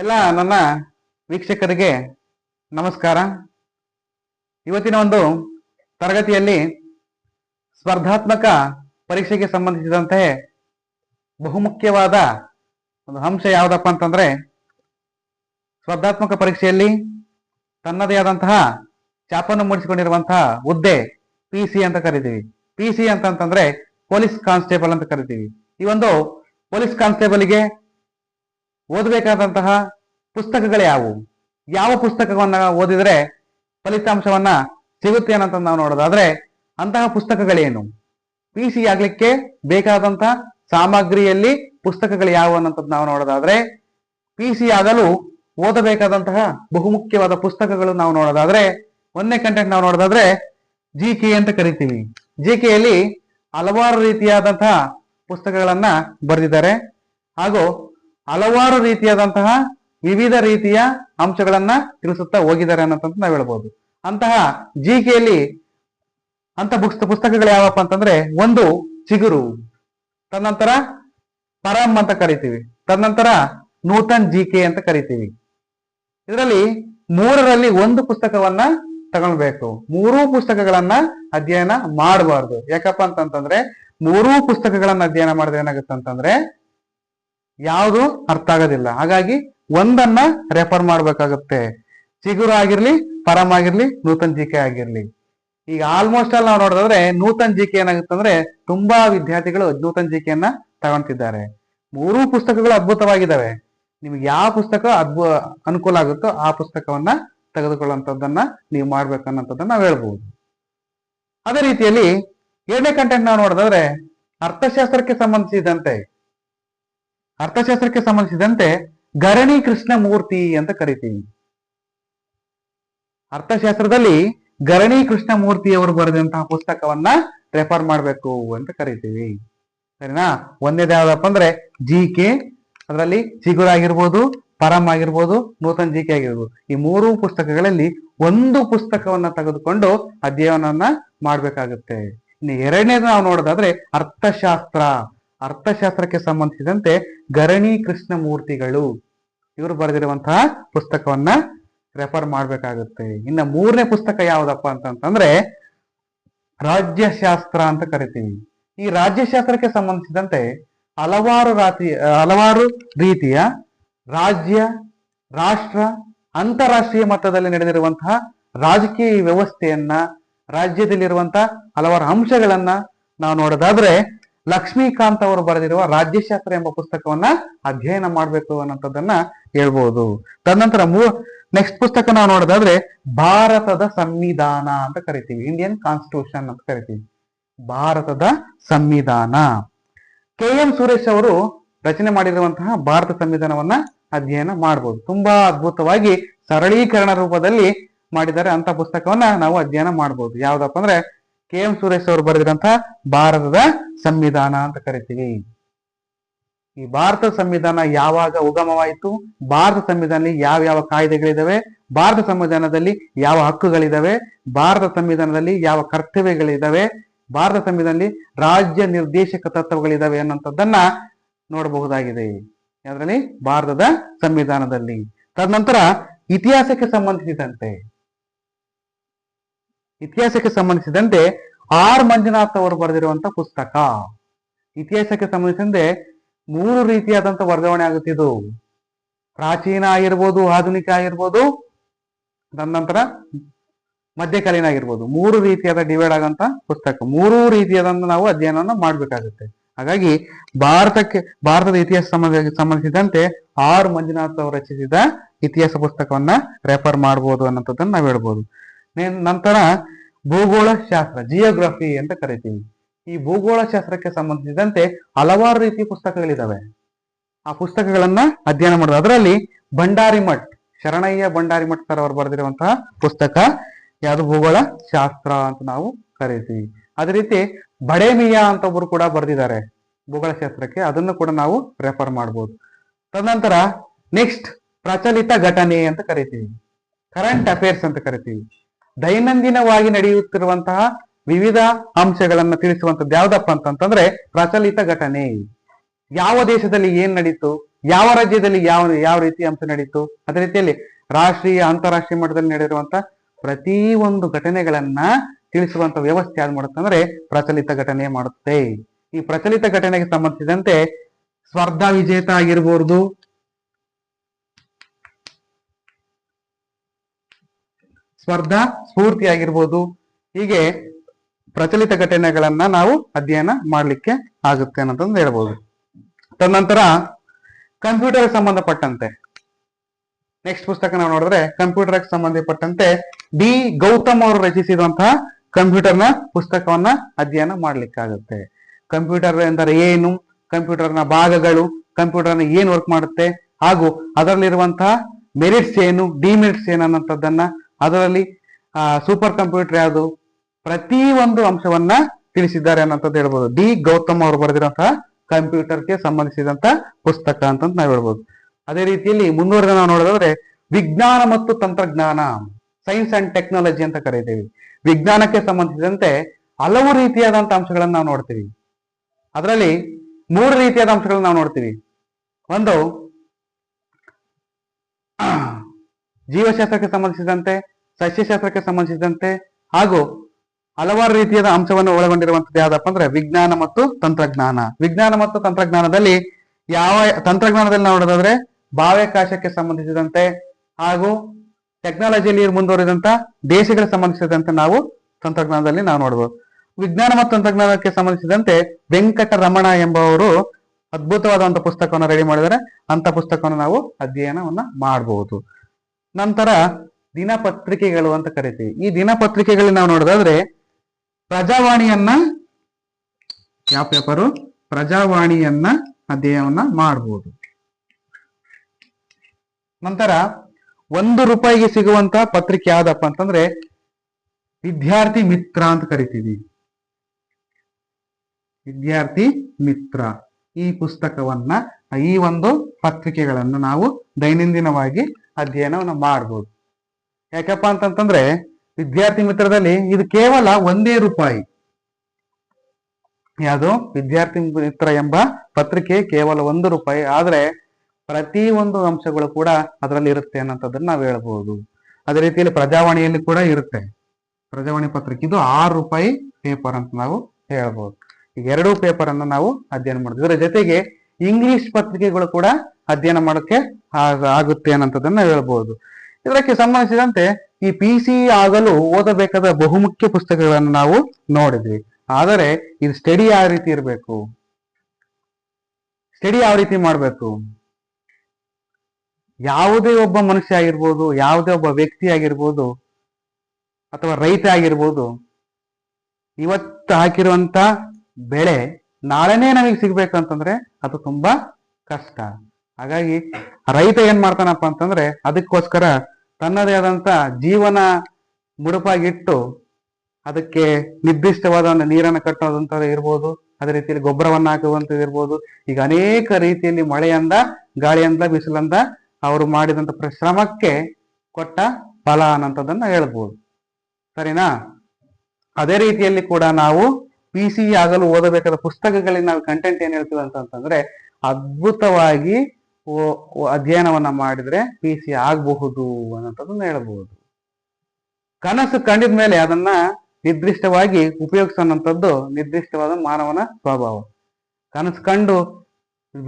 ಎಲ್ಲ ನನ್ನ ವೀಕ್ಷಕರಿಗೆ ನಮಸ್ಕಾರ. ಇವತ್ತಿನ ಒಂದು ತರಗತಿಯಲ್ಲಿ ಸ್ಪರ್ಧಾತ್ಮಕ ಪರೀಕ್ಷೆಗೆ ಸಂಬಂಧಿಸಿದಂತೆ ಬಹುಮುಖ್ಯವಾದ ಒಂದು ಅಂಶ ಯಾವುದಪ್ಪ ಅಂತಂದ್ರೆ ಸ್ಪರ್ಧಾತ್ಮಕ ಪರೀಕ್ಷೆಯಲ್ಲಿ ತನ್ನದೇ ಆದಂತಹ ಚಾಪನ್ನು ಮೂಡಿಸಿಕೊಂಡಿರುವಂತಹ ಹುದ್ದೆ ಪಿ ಸಿ ಅಂತ ಕರಿತೀವಿ. ಪಿ ಸಿ ಅಂತಂತಂದ್ರೆ ಪೊಲೀಸ್ ಕಾನ್ಸ್ಟೇಬಲ್ ಅಂತ ಕರಿತೀವಿ. ಈ ಒಂದು ಪೊಲೀಸ್ ಕಾನ್ಸ್ಟೇಬಲ್ಗೆ ಓದಬೇಕಾದಂತಹ ಪುಸ್ತಕಗಳು ಯಾವುವು? ಯಾವ ಪುಸ್ತಕವನ್ನ ಓದಿದರೆ ಫಲಿತಾಂಶವನ್ನ ಸಿಗುತ್ತೆ ಅನ್ನಂತ ನಾವು ನೋಡೋದಾದ್ರೆ ಅಂತಹ ಪುಸ್ತಕಗಳೇನು? ಪಿ ಸಿ ಆಗ್ಲಿಕ್ಕೆ ಬೇಕಾದಂತಹ ಸಾಮಗ್ರಿಯಲ್ಲಿ ಪುಸ್ತಕಗಳು ಯಾವುವು ಅನ್ನೋಂಥದ್ದು ನಾವು ನೋಡೋದಾದ್ರೆ ಪಿ ಸಿ ಆಗಲು ಓದಬೇಕಾದಂತಹ ಬಹುಮುಖ್ಯವಾದ ಪುಸ್ತಕಗಳು ನಾವು ನೋಡೋದಾದ್ರೆ ಒಂದನೇ ಕಂಟೆಂಟ್ ನಾವು ನೋಡೋದಾದ್ರೆ ಜಿ ಕೆ ಅಂತ ಕರಿತೀವಿ. ಜಿ ಕೆಯಲ್ಲಿ ಹಲವಾರು ರೀತಿಯಾದಂತಹ ಪುಸ್ತಕಗಳನ್ನ ಬರೆದಿದ್ದಾರೆ. ಹಾಗೂ ಹಲವಾರು ರೀತಿಯಾದಂತಹ ವಿವಿಧ ರೀತಿಯ ಅಂಶಗಳನ್ನ ತಿಳಿಸುತ್ತಾ ಹೋಗಿದ್ದಾರೆ ಅನ್ನೋದಂತ ನಾವು ಹೇಳ್ಬೋದು. ಅಂತಹ ಜಿ ಕೆಯಲ್ಲಿ ಅಂತ ಬುಕ್ಸ್ ಪುಸ್ತಕಗಳು ಯಾವಪ್ಪ ಅಂತಂದ್ರೆ ಒಂದು ಚಿಗುರು, ತದನಂತರ ಪರಮ್ ಅಂತ ಕರಿತೀವಿ, ತದನಂತರ ನೂತನ್ ಜಿ ಕೆ ಅಂತ ಕರಿತೀವಿ. ಇದರಲ್ಲಿ ಮೂರರಲ್ಲಿ ಒಂದು ಪುಸ್ತಕವನ್ನ ತಗೊಳ್ಬೇಕು. ಮೂರೂ ಪುಸ್ತಕಗಳನ್ನ ಅಧ್ಯಯನ ಮಾಡಬಾರ್ದು. ಯಾಕಪ್ಪ ಅಂತಂತಂದ್ರೆ ಮೂರೂ ಪುಸ್ತಕಗಳನ್ನ ಅಧ್ಯಯನ ಮಾಡಿದ್ರೆ ಏನಾಗುತ್ತೆ ಅಂತಂದ್ರೆ ಯಾವುದು ಅರ್ಥ ಆಗೋದಿಲ್ಲ. ಹಾಗಾಗಿ ಒಂದನ್ನ ರೆಫರ್ ಮಾಡ್ಬೇಕಾಗುತ್ತೆ. ಚಿಗುರು ಆಗಿರ್ಲಿ ಪರಂ ಆಗಿರ್ಲಿ, ನೂತನ್ ಜಿ ಕೆ ಆಗಿರ್ಲಿ. ಈಗ ಆಲ್ಮೋಸ್ಟ್ ಅಲ್ಲಿ ನಾವು ನೋಡಿದ್ರೆ ನೂತನ್ ಜಿ ಕೆ ಏನಾಗುತ್ತೆ ಅಂದ್ರೆ ತುಂಬಾ ವಿದ್ಯಾರ್ಥಿಗಳು ನೂತನ್ ಜಿ ಕೆಯನ್ನ ತಗೊಂತಿದ್ದಾರೆ. ಮೂರೂ ಪುಸ್ತಕಗಳು ಅದ್ಭುತವಾಗಿದ್ದಾವೆ. ನಿಮ್ಗೆ ಯಾವ ಪುಸ್ತಕ ಅದ್ಭು, ಅನುಕೂಲ ಆಗುತ್ತೋ ಆ ಪುಸ್ತಕವನ್ನ ತೆಗೆದುಕೊಳ್ಳುವಂಥದ್ದನ್ನ ನೀವು ಮಾಡ್ಬೇಕನ್ನೋಂಥದ್ದನ್ನ ನಾವು ಹೇಳ್ಬೋದು. ಅದೇ ರೀತಿಯಲ್ಲಿ ಎರಡನೇ ಕಂಟೆಂಟ್ ನಾವು ನೋಡಿದ್ರೆ ಅರ್ಥಶಾಸ್ತ್ರಕ್ಕೆ ಸಂಬಂಧಿಸಿದಂತೆ ಅರ್ಥಶಾಸ್ತ್ರಕ್ಕೆ ಸಂಬಂಧಿಸಿದಂತೆ ಗರಣಿ ಕೃಷ್ಣ ಮೂರ್ತಿ ಅಂತ ಕರಿತೀವಿ. ಅರ್ಥಶಾಸ್ತ್ರದಲ್ಲಿ ಗರಣಿ ಕೃಷ್ಣ ಮೂರ್ತಿಯವರು ಬರೆದಂತಹ ಪುಸ್ತಕವನ್ನ ರೆಫರ್ ಮಾಡಬೇಕು ಅಂತ ಕರಿತೀವಿ. ಸರಿನಾ? ಒಂದೇದು ಯಾವ್ದಪ್ಪ ಅಂದ್ರೆ ಜಿ ಕೆ, ಅದರಲ್ಲಿ ಚಿಗುರು ಆಗಿರ್ಬೋದು, ಪರಂ ಆಗಿರ್ಬೋದು, ನೂತನ್ ಜಿ ಕೆ ಆಗಿರ್ಬೋದು. ಈ ಮೂರು ಪುಸ್ತಕಗಳಲ್ಲಿ ಒಂದು ಪುಸ್ತಕವನ್ನ ತೆಗೆದುಕೊಂಡು ಅಧ್ಯಯನವನ್ನ ಮಾಡ್ಬೇಕಾಗುತ್ತೆ. ಇನ್ನು ಎರಡನೇದು ನಾವು ನೋಡೋದಾದ್ರೆ ಅರ್ಥಶಾಸ್ತ್ರ. ಅರ್ಥಶಾಸ್ತ್ರಕ್ಕೆ ಸಂಬಂಧಿಸಿದಂತೆ ಗರಣಿ ಕೃಷ್ಣಮೂರ್ತಿಗಳು ಇವರು ಬರೆದಿರುವಂತಹ ಪುಸ್ತಕವನ್ನ ರೆಫರ್ ಮಾಡಬೇಕಾಗುತ್ತೆ. ಇನ್ನು ಮೂರನೇ ಪುಸ್ತಕ ಯಾವ್ದಪ್ಪ ಅಂತಂತಂದ್ರೆ ರಾಜ್ಯಶಾಸ್ತ್ರ ಅಂತ ಕರಿತೀವಿ. ಈ ರಾಜ್ಯಶಾಸ್ತ್ರಕ್ಕೆ ಸಂಬಂಧಿಸಿದಂತೆ ಹಲವಾರು ರಾತಿ, ಹಲವಾರು ರೀತಿಯ ರಾಜ್ಯ, ರಾಷ್ಟ್ರ, ಅಂತಾರಾಷ್ಟ್ರೀಯ ಮಟ್ಟದಲ್ಲಿ ನಡೆದಿರುವಂತಹ ರಾಜಕೀಯ ವ್ಯವಸ್ಥೆಯನ್ನ, ರಾಜ್ಯದಲ್ಲಿರುವಂತಹ ಹಲವಾರು ಅಂಶಗಳನ್ನ ನಾವು ನೋಡೋದಾದ್ರೆ ಲಕ್ಷ್ಮೀಕಾಂತ್ ಅವರು ಬರೆದಿರುವ ರಾಜ್ಯಶಾಸ್ತ್ರ ಎಂಬ ಪುಸ್ತಕವನ್ನ ಅಧ್ಯಯನ ಮಾಡಬೇಕು ಅನ್ನೋಂಥದ್ದನ್ನ ಹೇಳ್ಬೋದು. ತದನಂತರ ಮೂ ನೆಕ್ಸ್ಟ್ ಪುಸ್ತಕ ನಾವು ನೋಡೋದಾದ್ರೆ ಭಾರತದ ಸಂವಿಧಾನ ಅಂತ ಕರಿತೀವಿ. ಇಂಡಿಯನ್ ಕಾನ್ಸ್ಟಿಟ್ಯೂಷನ್ ಅಂತ ಕರಿತೀವಿ. ಭಾರತದ ಸಂವಿಧಾನ. ಕೆ ಎಂ ಸುರೇಶ್ ಅವರು ರಚನೆ ಮಾಡಿರುವಂತಹ ಭಾರತ ಸಂವಿಧಾನವನ್ನ ಅಧ್ಯಯನ ಮಾಡಬಹುದು ತುಂಬಾ ಅದ್ಭುತವಾಗಿ ಸರಳೀಕರಣ ರೂಪದಲ್ಲಿ ಮಾಡಿದ್ದಾರೆ ಅಂತ ಪುಸ್ತಕವನ್ನ ನಾವು ಅಧ್ಯಯನ ಮಾಡಬಹುದು ಯಾವ್ದಪ್ಪ ಅಂದ್ರೆ ಕೆ ಎಂ ಸುರೇಶ್ ಅವರು ಬರೆದಿರುವಂತಹ ಭಾರತದ ಸಂವಿಧಾನ ಅಂತ ಕರಿತೀವಿ. ಈ ಭಾರತ ಸಂವಿಧಾನ ಯಾವಾಗ ಉಗಮವಾಯಿತು? ಭಾರತ ಸಂವಿಧಾನದಲ್ಲಿ ಯಾವ ಯಾವ ಕಾಯ್ದೆಗಳಿದಾವೆ? ಭಾರತ ಸಂವಿಧಾನದಲ್ಲಿ ಯಾವ ಹಕ್ಕುಗಳಿದಾವೆ? ಭಾರತ ಸಂವಿಧಾನದಲ್ಲಿ ಯಾವ ಕರ್ತವ್ಯಗಳಿದಾವೆ? ಭಾರತ ಸಂವಿಧಾನದಲ್ಲಿ ರಾಜ್ಯ ನಿರ್ದೇಶಕ ತತ್ವಗಳಿದಾವೆ ಅನ್ನೋಂಥದ್ದನ್ನ ನೋಡಬಹುದಾಗಿದೆ. ಅದರಲ್ಲಿ ಭಾರತದ ಸಂವಿಧಾನದಲ್ಲಿ. ತದನಂತರ ಇತಿಹಾಸಕ್ಕೆ ಸಂಬಂಧಿಸಿದಂತೆ. ಇತಿಹಾಸಕ್ಕೆ ಸಂಬಂಧಿಸಿದಂತೆ ಆರ್ ಮಂಜುನಾಥ್ ಅವರು ಬರೆದಿರುವಂತ ಪುಸ್ತಕ. ಇತಿಹಾಸಕ್ಕೆ ಸಂಬಂಧಿಸಿದಂತೆ ಮೂರು ರೀತಿಯಾದಂತ ವರ್ಗಾವಣೆ ಆಗುತ್ತಿದ್ದು ಪ್ರಾಚೀನ ಆಗಿರ್ಬೋದು, ಆಧುನಿಕ ಆಗಿರ್ಬೋದು ನಂತರ ಮಧ್ಯಕಾಲೀನ ಆಗಿರ್ಬೋದು. ಮೂರು ರೀತಿಯಾದ ಡಿವೈಡ್ ಆಗಂತ ಪುಸ್ತಕ. ಮೂರು ರೀತಿಯಾದಂತ ನಾವು ಅಧ್ಯಯನವನ್ನು ಮಾಡಬೇಕಾಗುತ್ತೆ. ಹಾಗಾಗಿ ಭಾರತಕ್ಕೆ, ಭಾರತದ ಇತಿಹಾಸ ಸಂಬಂಧ ಸಂಬಂಧಿಸಿದಂತೆ ಆರ್ ಮಂಜುನಾಥ್ ಅವರು ರಚಿಸಿದ ಇತಿಹಾಸ ಪುಸ್ತಕವನ್ನ ರೆಫರ್ ಮಾಡಬಹುದು ಅನ್ನೋಂಥದ್ದನ್ನ ನಾವು ಹೇಳ್ಬೋದು. ನಂತರ ಭೂಗೋಳ ಶಾಸ್ತ್ರ ಜಿಯೋಗ್ರಫಿ ಅಂತ ಕರಿತೀವಿ. ಈ ಭೂಗೋಳ ಶಾಸ್ತ್ರಕ್ಕೆ ಸಂಬಂಧಿಸಿದಂತೆ ಹಲವಾರು ರೀತಿಯ ಪುಸ್ತಕಗಳಿದಾವೆ. ಆ ಪುಸ್ತಕಗಳನ್ನ ಅಧ್ಯಯನ ಮಾಡೋದು. ಅದರಲ್ಲಿ ಭಂಡಾರಿ ಮಠ್ ಶರಣಯ್ಯ ಭಂಡಾರಿ ಮಠ್ ಸರ್ ಅವರು ಬರೆದಿರುವಂತಹ ಪುಸ್ತಕ ಯಾವುದು? ಭೂಗೋಳ ಶಾಸ್ತ್ರ ಅಂತ ನಾವು ಕರಿತೀವಿ. ಅದೇ ರೀತಿ ಬಡೇಮಿಯಾ ಅಂತ ಒಬ್ರು ಕೂಡ ಬರೆದಿದ್ದಾರೆ ಭೂಗೋಳ ಶಾಸ್ತ್ರಕ್ಕೆ ಅದನ್ನು ಕೂಡ ನಾವು ರೆಫರ್ ಮಾಡ್ಬೋದು. ತದನಂತರ ನೆಕ್ಸ್ಟ್ ಪ್ರಚಲಿತ ಘಟನೆ ಅಂತ ಕರಿತೀವಿ. ಕರೆಂಟ್ ಅಫೇರ್ಸ್ ಅಂತ ಕರಿತೀವಿ. ದೈನಂದಿನವಾಗಿ ನಡೆಯುತ್ತಿರುವಂತಹ ವಿವಿಧ ಅಂಶಗಳನ್ನ ತಿಳಿಸುವಂತದ್ದು ಯಾವ್ದಪ್ಪ ಅಂತಂತಂದ್ರೆ ಪ್ರಚಲಿತ ಘಟನೆ. ಯಾವ ದೇಶದಲ್ಲಿ ಏನ್ ನಡೀತು, ಯಾವ ರಾಜ್ಯದಲ್ಲಿ ಯಾವ ಯಾವ ರೀತಿ ಅಂಶ ನಡೀತು, ಅದೇ ರೀತಿಯಲ್ಲಿ ರಾಷ್ಟ್ರೀಯ, ಅಂತಾರಾಷ್ಟ್ರೀಯ ಮಟ್ಟದಲ್ಲಿ ನಡೆದಿರುವಂತ ಪ್ರತಿ ಒಂದು ಘಟನೆಗಳನ್ನ ತಿಳಿಸುವಂತ ವ್ಯವಸ್ಥೆ ಯಾವ್ದು ಮಾಡುತ್ತೆ ಅಂದ್ರೆ ಪ್ರಚಲಿತ ಘಟನೆ ಮಾಡುತ್ತೆ. ಈ ಪ್ರಚಲಿತ ಘಟನೆಗೆ ಸಂಬಂಧಿಸಿದಂತೆ ಸ್ಪರ್ಧಾ ವಿಜೇತ ಆಗಿರ್ಬೋದು ಸ್ಪರ್ಧಾ ಸ್ಫೂರ್ತಿ ಆಗಿರ್ಬೋದು ಹೀಗೆ ಪ್ರಚಲಿತ ಘಟನೆಗಳನ್ನ ನಾವು ಅಧ್ಯಯನ ಮಾಡ್ಲಿಕ್ಕೆ ಆಗುತ್ತೆ ಅನ್ನೋದನ್ನ ಹೇಳ್ಬೋದು. ತದನಂತರ ಕಂಪ್ಯೂಟರ್ ಸಂಬಂಧಪಟ್ಟಂತೆ. ನೆಕ್ಸ್ಟ್ ಪುಸ್ತಕ ನಾವು ನೋಡಿದ್ರೆ ಕಂಪ್ಯೂಟರ್ ಸಂಬಂಧಪಟ್ಟಂತೆ ಡಿ ಗೌತಮ್ ಅವರು ರಚಿಸಿದಂತಹ ಕಂಪ್ಯೂಟರ್ನ ಪುಸ್ತಕವನ್ನ ಅಧ್ಯಯನ ಮಾಡ್ಲಿಕ್ಕಾಗುತ್ತೆ. ಕಂಪ್ಯೂಟರ್ ಎಂದರೆ ಏನು? ಕಂಪ್ಯೂಟರ್ನ ಭಾಗಗಳು, ಕಂಪ್ಯೂಟರ್ನ ಏನ್ ವರ್ಕ್ ಮಾಡುತ್ತೆ? ಹಾಗೂ ಅದರಲ್ಲಿರುವಂತಹ ಮೆರಿಟ್ಸ್ ಏನು? ಡಿಮೆರಿಟ್ಸ್ ಏನು ಅನ್ನೋಂಥದ್ದನ್ನ ಅದರಲ್ಲಿ ಸೂಪರ್ ಕಂಪ್ಯೂಟರ್ ಯಾವುದು? ಪ್ರತಿ ಒಂದು ಅಂಶವನ್ನ ತಿಳಿಸಿದ್ದಾರೆ ಅನ್ನೋಂಥದ್ದು ಹೇಳ್ಬೋದು. ಡಿ ಗೌತಮ್ ಅವರು ಬರೆದಿರುವಂತಹ ಕಂಪ್ಯೂಟರ್ಗೆ ಸಂಬಂಧಿಸಿದಂತ ಪುಸ್ತಕ ಅಂತ ನಾವು ಹೇಳ್ಬೋದು. ಅದೇ ರೀತಿಯಲ್ಲಿ ಮುಂದುವರೆದ ನಾವು ನೋಡೋದಾದ್ರೆ, ವಿಜ್ಞಾನ ಮತ್ತು ತಂತ್ರಜ್ಞಾನ ಸೈನ್ಸ್ ಅಂಡ್ ಟೆಕ್ನಾಲಜಿ ಅಂತ ಕರೀತೀವಿ. ವಿಜ್ಞಾನಕ್ಕೆ ಸಂಬಂಧಿಸಿದಂತೆ ಹಲವು ರೀತಿಯಾದಂತ ಅಂಶಗಳನ್ನ ನಾವು ನೋಡ್ತೀವಿ. ಅದರಲ್ಲಿ ಮೂರು ರೀತಿಯಾದ ಅಂಶಗಳನ್ನ ನಾವು ನೋಡ್ತೀವಿ. ಒಂದು ಜೀವಶಾಸ್ತ್ರಕ್ಕೆ ಸಂಬಂಧಿಸಿದಂತೆ, ಸಸ್ಯಶಾಸ್ತ್ರಕ್ಕೆ ಸಂಬಂಧಿಸಿದಂತೆ, ಹಾಗೂ ಹಲವಾರು ರೀತಿಯಾದ ಅಂಶವನ್ನು ಒಳಗೊಂಡಿರುವಂತದ್ದು ಯಾವ್ದಪ್ಪ ಅಂದ್ರೆ ವಿಜ್ಞಾನ ಮತ್ತು ತಂತ್ರಜ್ಞಾನ. ವಿಜ್ಞಾನ ಮತ್ತು ತಂತ್ರಜ್ಞಾನದಲ್ಲಿ ಯಾವ, ತಂತ್ರಜ್ಞಾನದಲ್ಲಿ ನಾವು ನೋಡೋದಾದ್ರೆ ಬಾಹ್ಯಾಕಾಶಕ್ಕೆ ಸಂಬಂಧಿಸಿದಂತೆ ಹಾಗೂ ಟೆಕ್ನಾಲಜಿಯಲ್ಲಿ ಮುಂದುವರಿದಂತ ದೇಶಗಳಿಗೆ ಸಂಬಂಧಿಸಿದಂತೆ ನಾವು ತಂತ್ರಜ್ಞಾನದಲ್ಲಿ ನಾವು ನೋಡಬಹುದು ವಿಜ್ಞಾನ ಮತ್ತು ತಂತ್ರಜ್ಞಾನಕ್ಕೆ ಸಂಬಂಧಿಸಿದಂತೆ ವೆಂಕಟ ರಮಣ ಎಂಬವರು ಅದ್ಭುತವಾದಂತಹ ಪುಸ್ತಕವನ್ನು ರೆಡಿ ಮಾಡಿದರೆ ಅಂತ ಪುಸ್ತಕವನ್ನು ನಾವು ಅಧ್ಯಯನವನ್ನ ಮಾಡಬಹುದು ನಂತರ ದಿನಪತ್ರಿಕೆಗಳು ಅಂತ ಕರಿತೀವಿ. ಈ ದಿನಪತ್ರಿಕೆಗಳಲ್ಲಿ ನಾವು ನೋಡೋದಾದ್ರೆ ಪ್ರಜಾವಾಣಿಯನ್ನ ಯಾವ ಪೇಪರು ಪ್ರಜಾವಾಣಿಯನ್ನ ಅಧ್ಯಯನ ಮಾಡಬಹುದು ನಂತರ ಒಂದು ರೂಪಾಯಿಗೆ ಸಿಗುವಂತ ಪತ್ರಿಕೆ ಯಾವ್ದಪ್ಪ ಅಂತಂದ್ರೆ ವಿದ್ಯಾರ್ಥಿ ಮಿತ್ರ ಅಂತ ಕರಿತೀವಿ. ವಿದ್ಯಾರ್ಥಿ ಮಿತ್ರ. ಈ ಪುಸ್ತಕವನ್ನ ಈ ಒಂದು ಪತ್ರಿಕೆಗಳನ್ನು ನಾವು ದೈನಂದಿನವಾಗಿ ಅಧ್ಯಯನವನ್ನ ಮಾಡಬಹುದು ಯಾಕಪ್ಪ ಅಂತಂತಂದ್ರೆ ವಿದ್ಯಾರ್ಥಿ ಮಿತ್ರದಲ್ಲಿ ಇದು ಕೇವಲ ಒಂದೇ ರೂಪಾಯಿ. ಯಾವುದು? ವಿದ್ಯಾರ್ಥಿ ಮಿತ್ರ ಎಂಬ ಪತ್ರಿಕೆ ಕೇವಲ ಒಂದು ರೂಪಾಯಿ. ಆದ್ರೆ ಪ್ರತಿ ಒಂದು ಅಂಶಗಳು ಕೂಡ ಅದರಲ್ಲಿ ಇರುತ್ತೆ ಅನ್ನೋಂಥದ್ದನ್ನ ನಾವು ಹೇಳ್ಬೋದು. ಅದೇ ರೀತಿಯಲ್ಲಿ ಪ್ರಜಾವಾಣಿಯಲ್ಲಿ ಕೂಡ ಇರುತ್ತೆ. ಪ್ರಜಾವಾಣಿ ಪತ್ರಿಕೆ. ಇದು ಆರು ರೂಪಾಯಿ ಪೇಪರ್ ಅಂತ ನಾವು ಹೇಳ್ಬೋದು. ಈಗ ಎರಡೂ ಪೇಪರ್ ಅನ್ನು ನಾವು ಅಧ್ಯಯನ ಮಾಡ್ತೀವಿ. ಇದರ ಜೊತೆಗೆ ಇಂಗ್ಲಿಷ್ ಪತ್ರಿಕೆಗಳು ಕೂಡ ಅಧ್ಯಯನ ಮಾಡೋಕ್ಕೆ ಆಗ- ಆಗುತ್ತೆ ಅನ್ನೋಂಥದ್ದನ್ನ ಹೇಳ್ಬಹುದು ಇದಕ್ಕೆ ಸಂಬಂಧಿಸಿದಂತೆ ಈ ಪಿ ಸಿ ಆಗಲು ಓದಬೇಕಾದ ಬಹುಮುಖ್ಯ ಪುಸ್ತಕಗಳನ್ನು ನಾವು ನೋಡಿದ್ವಿ. ಆದರೆ ಇದು ಸ್ಟಡಿ ಯಾವ ರೀತಿ ಇರಬೇಕು? ಸ್ಟಡಿ ಯಾವ ರೀತಿ ಮಾಡಬೇಕು? ಯಾವುದೇ ಒಬ್ಬ ಮನುಷ್ಯ ಆಗಿರ್ಬೋದು, ಯಾವುದೇ ಒಬ್ಬ ವ್ಯಕ್ತಿ ಆಗಿರ್ಬೋದು, ಅಥವಾ ರೈತ ಆಗಿರ್ಬೋದು, ಇವತ್ತು ಹಾಕಿರುವಂತ ಬೆಳೆ ನಾಳೆನೇ ನಮಗೆ ಸಿಗ್ಬೇಕಂತಂದ್ರೆ ಅದು ತುಂಬಾ ಕಷ್ಟ. ಹಾಗಾಗಿ ರೈತ ಏನ್ ಮಾಡ್ತಾನಪ್ಪ ಅಂತಂದ್ರೆ ಅದಕ್ಕೋಸ್ಕರ ತನ್ನದೇ ಆದಂತ ಜೀವನ ಮುಡುಪಾಗಿಟ್ಟು ಅದಕ್ಕೆ ನಿರ್ದಿಷ್ಟವಾದ ಒಂದು ನೀರನ್ನು ಕಟ್ಟೋದಂತ ಇರ್ಬೋದು, ಅದೇ ರೀತಿಯಲ್ಲಿ ಗೊಬ್ಬರವನ್ನ ಹಾಕುವಂಥದ್ದು ಇರ್ಬೋದು. ಈಗ ಅನೇಕ ರೀತಿಯಲ್ಲಿ ಮಳೆಯಂದ, ಗಾಳಿಯಂದ ಬಿಸಿಲಂದ ಅವರು ಮಾಡಿದಂತ ಪರಿಶ್ರಮಕ್ಕೆ ಕೊಟ್ಟ ಫಲ ಅನ್ನೋಂಥದ್ದನ್ನ ಹೇಳ್ಬೋದು. ಸರಿನಾ? ಅದೇ ರೀತಿಯಲ್ಲಿ ಕೂಡ ನಾವು ಪಿ ಸಿ ಆಗಲು ಓದಬೇಕಾದ ಪುಸ್ತಕಗಳಲ್ಲಿ ನಾವು ಕಂಟೆಂಟ್ ಏನ್ ಹೇಳ್ತೀವಿ ಅಂತಂತಂದ್ರೆ ಅದ್ಭುತವಾಗಿ ಅಧ್ಯಯನವನ್ನ ಮಾಡಿದ್ರೆ ಪಿ ಸಿ ಆಗಬಹುದು ಅನ್ನೋದನ್ನ ಹೇಳಬಹುದು. ಕನಸು ಕಂಡಿದ ಮೇಲೆ ಅದನ್ನ ನಿರ್ದಿಷ್ಟವಾಗಿ ಉಪಯೋಗಿಸೋಂಥದ್ದು ನಿರ್ದಿಷ್ಟವಾದ ಮಾನವನ ಸ್ವಭಾವ. ಕನಸು ಕಂಡು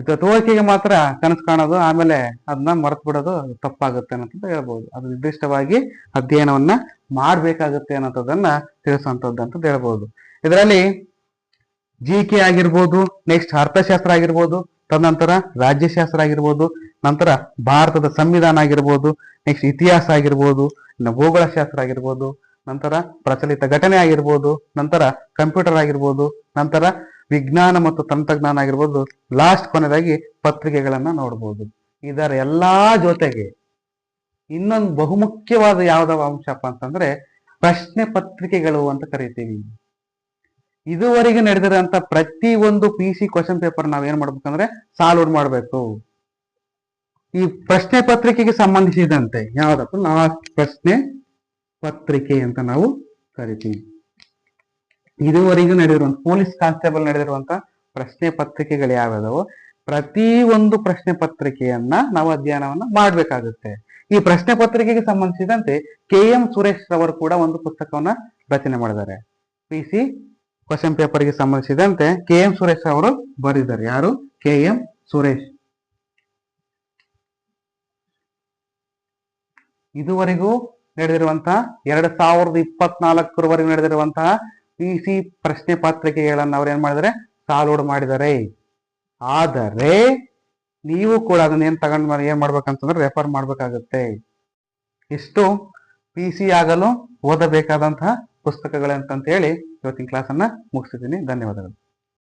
ಚಟುವಟಿಕೆಗೆ ಮಾತ್ರ ಕನಸು ಕಾಣೋದು, ಆಮೇಲೆ ಅದನ್ನ ಮರೆತು ಬಿಡೋದು ತಪ್ಪಾಗುತ್ತೆ ಅನ್ನೋದು ಹೇಳ್ಬೋದು ಅದು ನಿರ್ದಿಷ್ಟವಾಗಿ ಅಧ್ಯಯನವನ್ನ ಮಾಡ್ಬೇಕಾಗುತ್ತೆ ಅನ್ನೋದನ್ನ ತಿಳಿಸುವಂಥದ್ದು ಅಂತ ಹೇಳ್ಬೋದು ಇದರಲ್ಲಿ ಜಿ ಕೆ ಆಗಿರ್ಬೋದು ನೆಕ್ಸ್ಟ್ ಅರ್ಥಶಾಸ್ತ್ರ ಆಗಿರ್ಬೋದು, ತದನಂತರ ರಾಜ್ಯಶಾಸ್ತ್ರ ಆಗಿರ್ಬೋದು, ನಂತರ ಭಾರತದ ಸಂವಿಧಾನ ಆಗಿರ್ಬೋದು ನೆಕ್ಸ್ಟ್ ಇತಿಹಾಸ ಆಗಿರ್ಬೋದು ಭೂಗೋಳಶಾಸ್ತ್ರ ಆಗಿರ್ಬೋದು, ನಂತರ ಪ್ರಚಲಿತ ಘಟನೆ ಆಗಿರ್ಬೋದು, ನಂತರ ಕಂಪ್ಯೂಟರ್ ಆಗಿರ್ಬೋದು, ನಂತರ ವಿಜ್ಞಾನ ಮತ್ತು ತಂತ್ರಜ್ಞಾನ ಆಗಿರ್ಬೋದು ಲಾಸ್ಟ್ ಕೊನೆಯದಾಗಿ ಪತ್ರಿಕೆಗಳನ್ನ ನೋಡ್ಬೋದು. ಇದರ ಎಲ್ಲಾ ಜೊತೆಗೆ ಇನ್ನೊಂದು ಬಹುಮುಖ್ಯವಾದ ಯಾವ್ದಾವ ಅಂಶಪ್ಪ ಅಂತಂದ್ರೆ ಪ್ರಶ್ನೆ ಪತ್ರಿಕೆಗಳು ಅಂತ ಕರಿತೀವಿ. ಇದುವರೆಗೆ ನಡೆದಿರೋಂತ ಪ್ರತಿ ಒಂದು ಪಿ ಸಿ ಕ್ವಶನ್ ಪೇಪರ್ ನಾವೇನ್ ಮಾಡ್ಬೇಕಂದ್ರೆ ಸಾಲ್ವ್ ಮಾಡ್ಬೇಕು. ಈ ಪ್ರಶ್ನೆ ಪತ್ರಿಕೆಗೆ ಸಂಬಂಧಿಸಿದಂತೆ ಯಾವ್ದಪ್ಪ ನಾವು ಪ್ರಶ್ನೆ ಪತ್ರಿಕೆ ಅಂತ ನಾವು ಕರಿತೀವಿ. ಇದುವರೆಗೂ ನಡೆದಿರುವಂತ ಪೊಲೀಸ್ ಕಾನ್ಸ್ಟೇಬಲ್ ನಡೆದಿರುವಂತ ಪ್ರಶ್ನೆ ಪತ್ರಿಕೆಗಳು ಯಾವ್ಯಾವೋ ಪ್ರತಿ ಒಂದು ಪ್ರಶ್ನೆ ಪತ್ರಿಕೆಯನ್ನ ನಾವು ಅಧ್ಯಯನವನ್ನ ಮಾಡ್ಬೇಕಾಗುತ್ತೆ. ಈ ಪ್ರಶ್ನೆ ಪತ್ರಿಕೆಗೆ ಸಂಬಂಧಿಸಿದಂತೆ ಕೆ ಎಂ ಸುರೇಶ್ ರವರು ಕೂಡ ಒಂದು ಪುಸ್ತಕವನ್ನ ರಚನೆ ಮಾಡಿದ್ದಾರೆ. ಪಿ ಸಿ ಕ್ವಶನ್ ಪೇಪರ್ಗೆ ಸಂಬಂಧಿಸಿದಂತೆ ಕೆ ಎಂ ಸುರೇಶ್ ಅವರು ಬರೆದಿದ್ದಾರೆ. ಯಾರು? K M Suresh. ಇದುವರೆಗೂ ನಡೆದಿರುವಂತಹ ಎರಡ್ ಸಾವಿರದ ಇಪ್ಪತ್ನಾಲ್ಕರವರೆಗೂ ನಡೆದಿರುವಂತಹ ಪಿ ಸಿ ಪ್ರಶ್ನೆ ಪತ್ರಿಕೆಗಳನ್ನು ಅವ್ರು ಏನ್ ಮಾಡಿದರೆ ಸಾಲೋಡ್ ಮಾಡಿದ್ದಾರೆ. ಆದರೆ ನೀವು ಕೂಡ ಅದನ್ನ ಏನ್ ತಗೊಂಡ್ ಏನ್ ಮಾಡ್ಬೇಕಂತಂದ್ರೆ ರೆಫರ್ ಮಾಡ್ಬೇಕಾಗತ್ತೆ. ಇಷ್ಟು ಪಿ ಸಿ ಆಗಲು ಓದಬೇಕಾದಂತಹ ಪುಸ್ತಕಗಳಂತಂತ ಹೇಳಿ ಇವತ್ತಿನ ಕ್ಲಾಸನ್ನು ಮುಗಿಸ್ತಿದ್ದೀನಿ. ಧನ್ಯವಾದಗಳು.